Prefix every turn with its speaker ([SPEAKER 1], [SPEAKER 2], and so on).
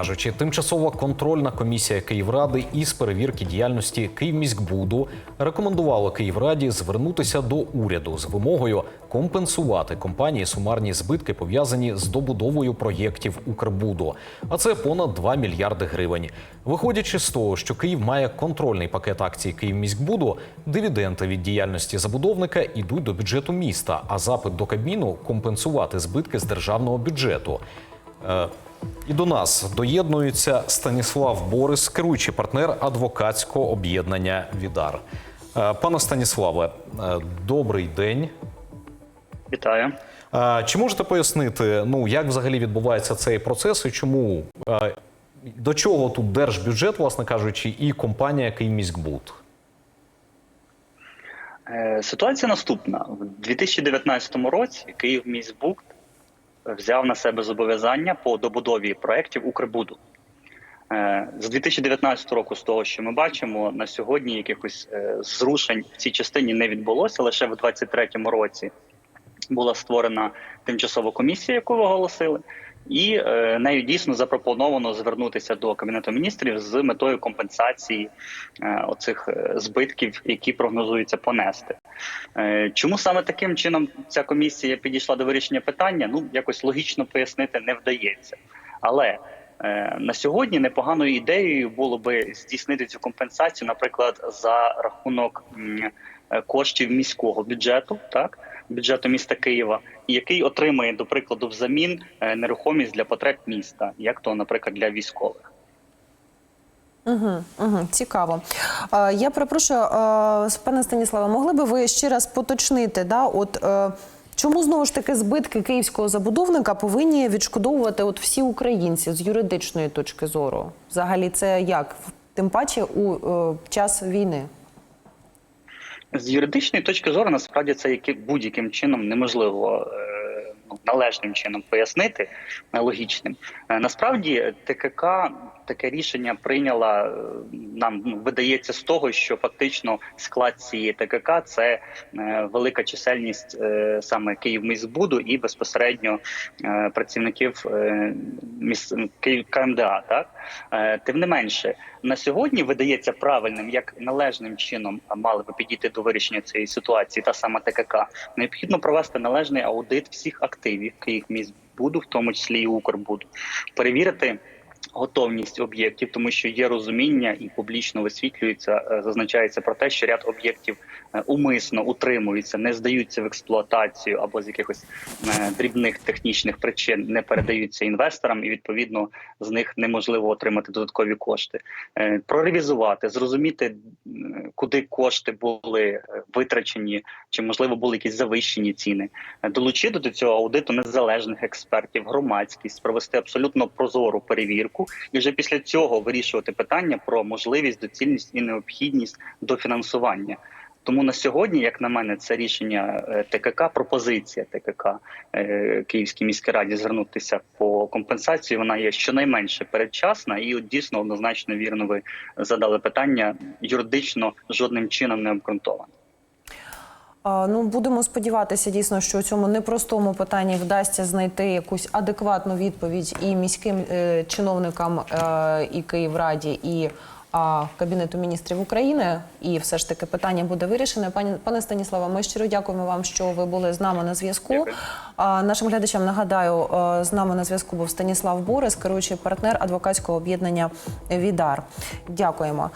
[SPEAKER 1] Кажучи, тимчасова контрольна комісія Київради із перевірки діяльності Київміськбуду рекомендувала Київраді звернутися до уряду з вимогою компенсувати компанії сумарні збитки, пов'язані з добудовою проєктів Укрбуду. А це понад 2 мільярди гривень. Виходячи з того, що Київ має контрольний пакет акцій Київміськбуду, дивіденди від діяльності забудовника йдуть до бюджету міста, а запит до Кабміну компенсувати збитки з державного бюджету. І до нас доєднується Станіслав Борис, керуючий партнер адвокатського об'єднання Відар. Е, Пане Станіславе, е, добрий день.
[SPEAKER 2] Вітаю.
[SPEAKER 1] Е, Чи можете пояснити, ну як взагалі відбувається цей процес і чому до чого тут держбюджет, власне кажучи, і компанія Київміськбуд?
[SPEAKER 2] Ситуація наступна: в 2019 році Київміськбуд взяв на себе зобов'язання по добудові проєктів Укрбуду. Е, З 2019 року, з того, що ми бачимо, на сьогодні якихось е, зрушень в цій частині не відбулося. Лише в 2023 році була створена тимчасова комісія, яку ви оголосили, і е, нею дійсно запропоновано звернутися до кабінету міністрів з метою компенсації е, оцих е, збитків, які прогнозується понести. Чому саме таким чином ця комісія підійшла до вирішення питання? Ну якось логічно пояснити не вдається, але на сьогодні непоганою ідеєю було би здійснити цю компенсацію, наприклад, за рахунок коштів міського бюджету, так бюджету міста Києва, який отримує, до прикладу, взамін е, нерухомість для потреб міста, як то, наприклад, для військових.
[SPEAKER 3] Угу, угу, цікаво. Е, я перепрошую, е, пане Станіславе, могли би ви ще раз поточнити, да, от, е, чому знову ж таки збитки київського забудовника повинні відшкодовувати от всі українці з юридичної точки зору? Взагалі, це як? Тим паче у е, час війни.
[SPEAKER 2] З юридичної точки зору, насправді це які будь-яким чином неможливо належним чином пояснити е, логічним. Е, Насправді ТКК таке рішення прийняла е, нам ну, видається з того, що фактично склад цієї ТКК це велика чисельність саме Київміськбуду і безпосередньо працівників міс... КМДА. Так тим не менше, на сьогодні видається правильним, як належним чином мали би підійти до вирішення цієї ситуації, та сама ТКК. Необхідно провести належний аудит всіх активів Київміськбуду, в тому числі і Укрбуду, перевірити. Готовність об'єктів, тому що є розуміння і публічно висвітлюється, е, зазначається про те, що ряд об'єктів е, умисно утримуються, не здаються в експлуатацію або з якихось е, дрібних технічних причин не передаються інвесторам, і відповідно з них неможливо отримати додаткові кошти. Проревізувати, зрозуміти, куди кошти були витрачені, чи можливо були якісь завищені ціни, долучити до цього аудиту незалежних експертів, громадськість, провести абсолютно прозору перевірку, і вже після цього вирішувати питання про можливість, доцільність і необхідність дофінансування. Тому на сьогодні, як на мене, це рішення е, ТКК, пропозиція ТКК е, Київській міській раді звернутися по компенсації. Вона є щонайменше передчасна, і от дійсно однозначно вірно ви задали питання юридично жодним чином не обґрунтоване.
[SPEAKER 3] Ну, будемо сподіватися дійсно, що у цьому непростому питанні вдасться знайти якусь адекватну відповідь і міським е, чиновникам е, і Київраді, і а, Кабінету міністрів України. І все ж таки питання буде вирішене. Пані пане Станіславе, ми щиро дякуємо вам, що ви були з нами на зв'язку. Нашим глядачам нагадаю, е, з нами на зв'язку був Станіслав Борис, керуючий партнер адвокатського об'єднання Відар. Дякуємо.